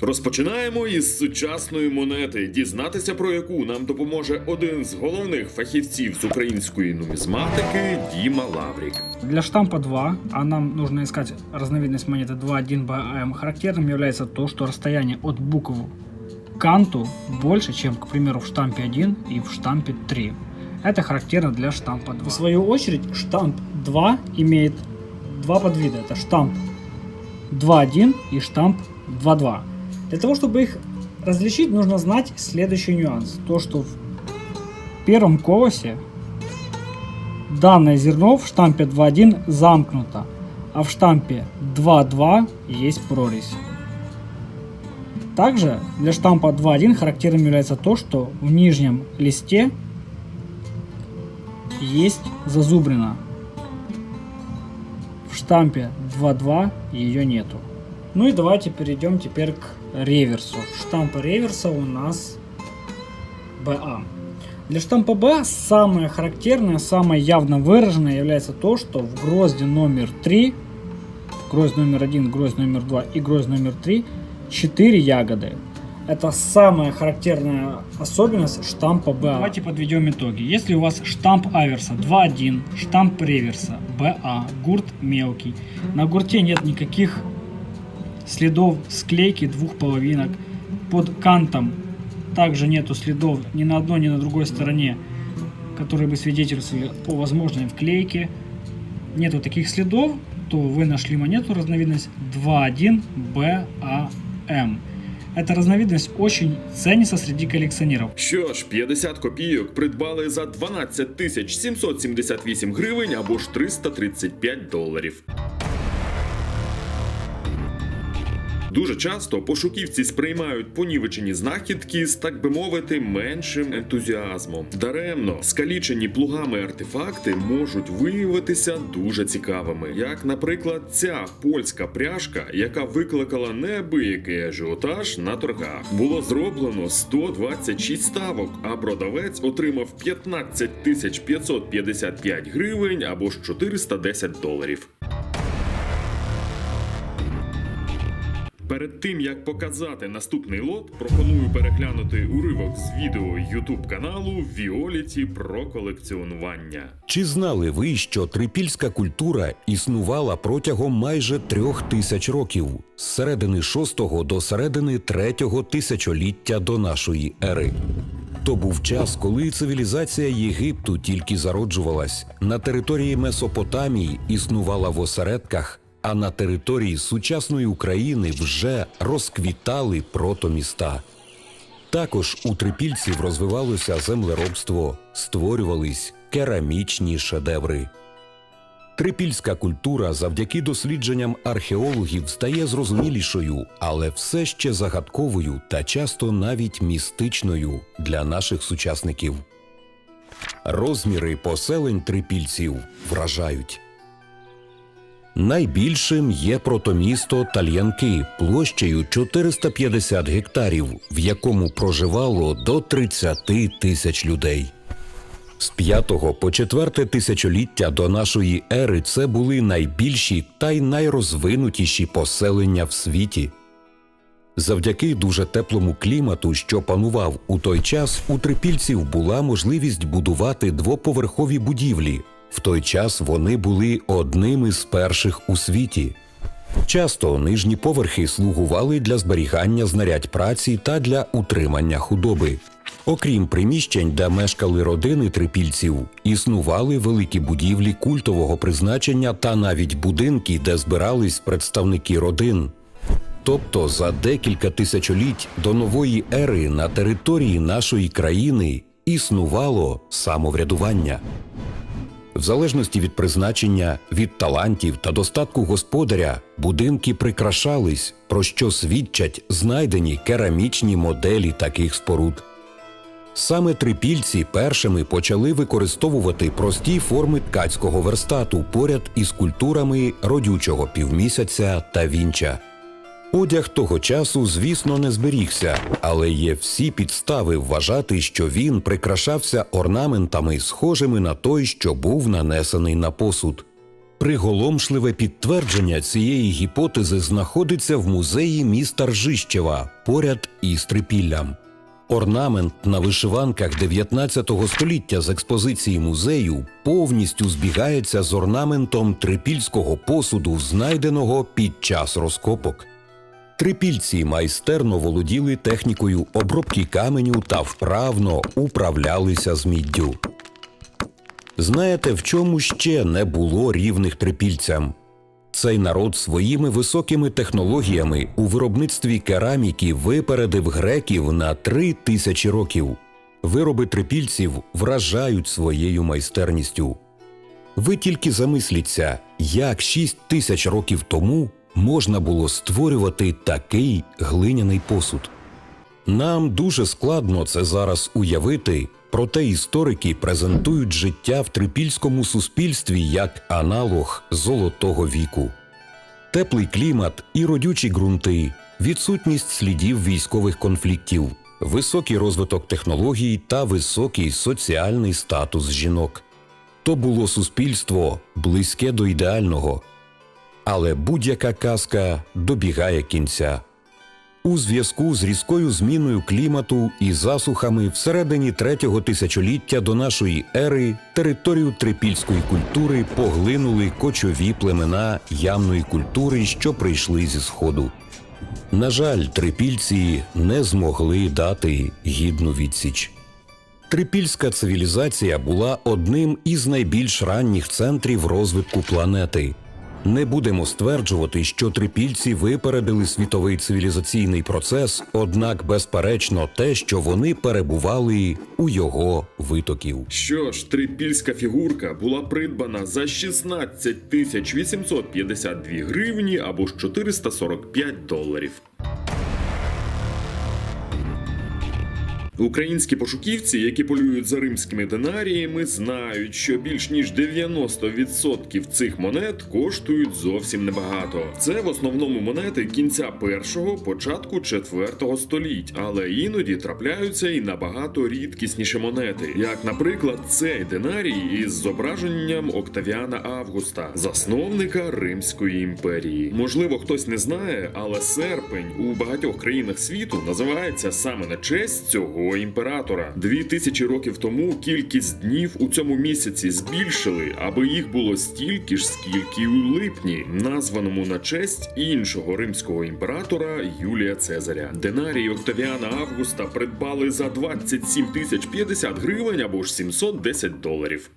Розпочинаємо із сучасної монети, дізнатися про яку нам допоможе один з головних фахівців з української нумізматики Діма Лаврік. Для штампа 2, а нам нужно искать разновидность монеты 2.1 BAM, характерным является то, что расстояние от букв к канту больше, чем, к примеру, в штампе 1 и в штампе 3. Это характерно для штампа 2. В свою очередь, штамп 2 имеет два подвида. Это штамп 2.1 и штамп 2.2. Для того, чтобы их различить, нужно знать следующий нюанс. То, что в первом колосе Данное зерно в штампе 2.1 замкнуто, а в штампе 2.2 есть прорезь. Также для штампа 2.1 характерным является то, что в нижнем листе есть зазубрина. В штампе 2.2 ее нету. Ну и давайте перейдем теперь к реверсу. Штамп реверса у нас BA. Для штампа Б самое характерное, самое явно выраженное является то, что в грозде номер 3, гроздь номер 1, гроздь номер 2 и гроздь номер 3 4 ягоды. Это самая характерная особенность штампа Б. Давайте подведем итоги. Если у вас штамп аверса 2.1, штамп реверса БА, гурт мелкий, на гурте нет никаких следов склейки двух половинок, под кантом также нету следов ни на одной, ни на другой стороне, которые бы свидетельствовали о возможной вклейке. Нету таких следов, то вы нашли монету разновидность 2.1 BAM. Эта разновидность очень ценится среди коллекционеров. Що ж, 50 копійок придбали за 12 тисяч 778 гривень або ж 335 доларів. Дуже часто пошуківці сприймають понівечені знахідки з, так би мовити, меншим ентузіазмом. Даремно скалічені плугами артефакти можуть виявитися дуже цікавими, як, наприклад, ця польська пряжка, яка викликала неабиякий ажіотаж на торгах. Було зроблено 126 ставок, а продавець отримав 15 тисяч 555 гривень або ж 410 доларів. Перед тим як показати наступний лот, пропоную переглянути уривок з відео YouTube каналу Віоліті про колекціонування. Чи знали ви, що трипільська культура існувала протягом майже трьох тисяч років з середини шостого до середини третього тисячоліття до нашої ери? То був час, коли цивілізація Єгипту тільки зароджувалась, на території Месопотамії існувала в осередках, а на території сучасної України вже розквітали протоміста. Також у трипільців розвивалося землеробство, створювались керамічні шедеври. Трипільська культура завдяки дослідженням археологів стає зрозумілішою, але все ще загадковою та часто навіть містичною для наших сучасників. Розміри поселень трипільців вражають. Найбільшим є протомісто Тальянки площею 450 гектарів, в якому проживало до 30 тисяч людей. З 5 по 4 тисячоліття до нашої ери це були найбільші та й найрозвинутіші поселення в світі. Завдяки дуже теплому клімату, що панував у той час, у трипільців була можливість будувати двоповерхові будівлі. В той час вони були одними з перших у світі. Часто нижні поверхи слугували для зберігання знарядь праці та для утримання худоби. Окрім приміщень, де мешкали родини трипільців, існували великі будівлі культового призначення та навіть будинки, де збирались представники родин. Тобто за декілька тисячоліть до нової ери на території нашої країни існувало самоврядування. В залежності від призначення, від талантів та достатку господаря, будинки прикрашались, про що свідчать знайдені керамічні моделі таких споруд. Саме трипільці першими почали використовувати прості форми ткацького верстату поряд із культурами родючого півмісяця та вінча. Одяг того часу, звісно, не зберігся, але є всі підстави вважати, що він прикрашався орнаментами, схожими на той, що був нанесений на посуд. Приголомшливе підтвердження цієї гіпотези знаходиться в музеї міста Ржищева поряд із Трипіллям. Орнамент на вишиванках 19 століття з експозиції музею повністю збігається з орнаментом трипільського посуду, знайденого під час розкопок. Трипільці майстерно володіли технікою обробки каменю та вправно управлялися з міддю. Знаєте, в чому ще не було рівних трипільцям? Цей народ своїми високими технологіями у виробництві кераміки випередив греків на три тисячі років. Вироби трипільців вражають своєю майстерністю. Ви тільки замисліться, як шість тисяч років тому можна було створювати такий глиняний посуд. Нам дуже складно це зараз уявити, проте історики презентують життя в трипільському суспільстві як аналог золотого віку. Теплий клімат і родючі ґрунти, відсутність слідів військових конфліктів, високий розвиток технологій та високий соціальний статус жінок. То було суспільство близьке до ідеального, але будь-яка казка добігає кінця. У зв'язку з різкою зміною клімату і засухами всередині третього тисячоліття до нашої ери територію трипільської культури поглинули кочові племена ямної культури, що прийшли зі сходу. На жаль, трипільці не змогли дати гідну відсіч. Трипільська цивілізація була одним із найбільш ранніх центрів розвитку планети. Не будемо стверджувати, що трипільці випередили світовий цивілізаційний процес, однак безперечно те, що вони перебували у його витоків. Що ж, трипільська фігурка була придбана за 16 тисяч 852 гривні або ж 445 доларів. Українські пошуківці, які полюють за римськими динаріями, знають, що більш ніж 90% цих монет коштують зовсім небагато. Це в основному монети кінця першого, початку четвертого століть, але іноді трапляються і набагато рідкісніші монети, як, наприклад, цей динарій із зображенням Октавіана Августа, засновника Римської імперії. Можливо, хтось не знає, але серпень у багатьох країнах світу називається саме на честь цього імператора. Дві тисячі років тому кількість днів у цьому місяці збільшили, аби їх було стільки ж, скільки у липні, названому на честь іншого римського імператора Юлія Цезаря. Денарій Октавіана Августа придбали за 27 тисяч 50 гривень або ж 710 доларів.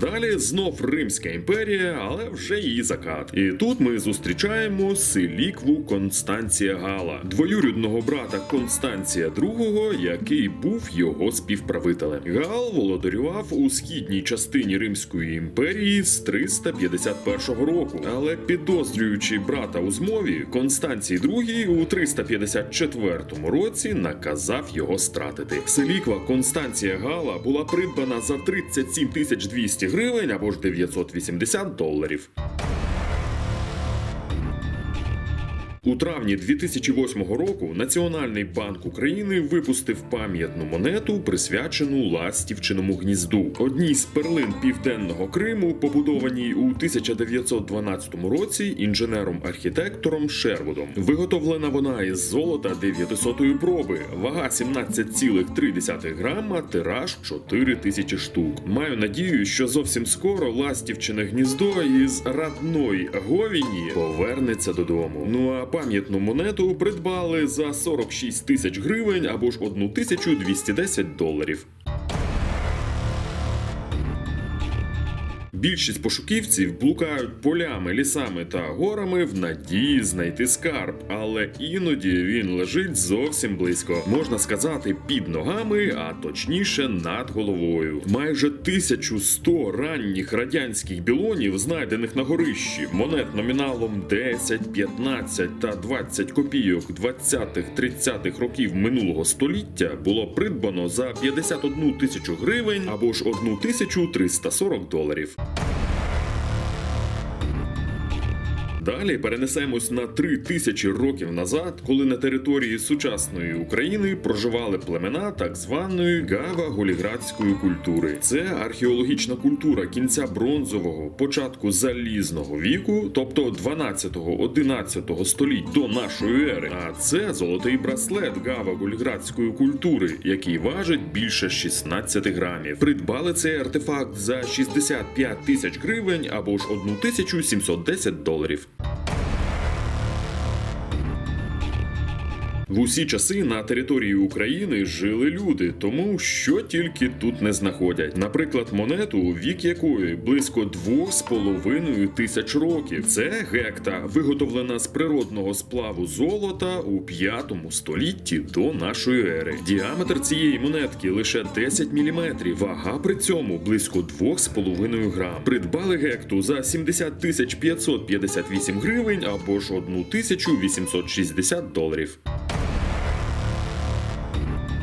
Далі знов Римська імперія, але вже її закат. І тут ми зустрічаємо Силікву Констанція Гала, двоюрідного брата Констанція II, який був його співправителем. Гал володарював у східній частині Римської імперії з 351 року, але підозрюючи брата у змові, Констанцій II у 354 році наказав його стратити. Селіква Констанція Гала була придбана за 37 тисяч 200 гривень або ж 980 доларів. У травні 2008 року Національний банк України випустив пам'ятну монету, присвячену Ластівчиному гнізду, одній з перлин південного Криму, побудованій у 1912 році інженером-архітектором Шервудом. Виготовлена вона із золота 900-ї проби, вага 17,3 грама, тираж 4 тисячі штук. Маю надію, що зовсім скоро Ластівчине гніздо із радної Говіні повернеться додому. Ну а пам'ятну монету придбали за 46 тисяч гривень або ж 1210 доларів. Більшість пошуківців блукають полями, лісами та горами в надії знайти скарб, але іноді він лежить зовсім близько. Можна сказати, під ногами, а точніше над головою. Майже 1100 ранніх радянських білонів, знайдених на горищі, монет номіналом 10, 15 та 20 копійок 20-30-х років минулого століття було придбано за 51 тисячу гривень або ж 1340 доларів. Далі перенесемось на три тисячі років назад, коли на території сучасної України проживали племена так званої гава-голіградської культури. Це археологічна культура кінця бронзового, початку залізного віку, тобто 12-11 століть до нашої ери. А це золотий браслет гава-голіградської культури, який важить більше 16 грамів. Придбали цей артефакт за 65 тисяч гривень або ж 1710 доларів. В усі часи на території України жили люди, тому що тільки тут не знаходять. Наприклад, монету, вік якої близько двох з половиною тисяч років. Це гекта, виготовлена з природного сплаву золота у 5 столітті до нашої ери. Діаметр цієї монетки лише 10 мм, вага при цьому близько 2,5 грам. Придбали гекту за 70 тисяч 558 гривень або ж 1860 доларів. you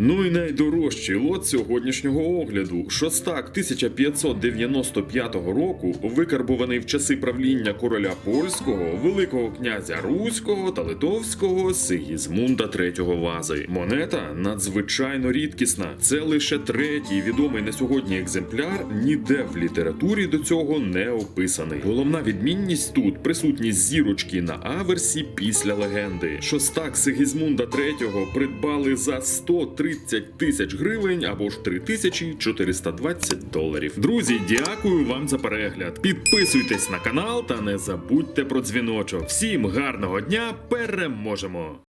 Ну і найдорожчий лот сьогоднішнього огляду. Шостак 1595 року, викарбуваний в часи правління короля польського, великого князя Руського та Литовського Сигізмунда III Вази. Монета надзвичайно рідкісна. Це лише третій відомий на сьогодні екземпляр, ніде в літературі до цього не описаний. Головна відмінність тут присутність зірочки на аверсі після легенди. Шостак Сигізмунда III придбали за 130 тисяч гривень або ж 3420 доларів. Друзі, дякую вам за перегляд. Підписуйтесь на канал та не забудьте про дзвіночок. Всім гарного дня! Переможемо!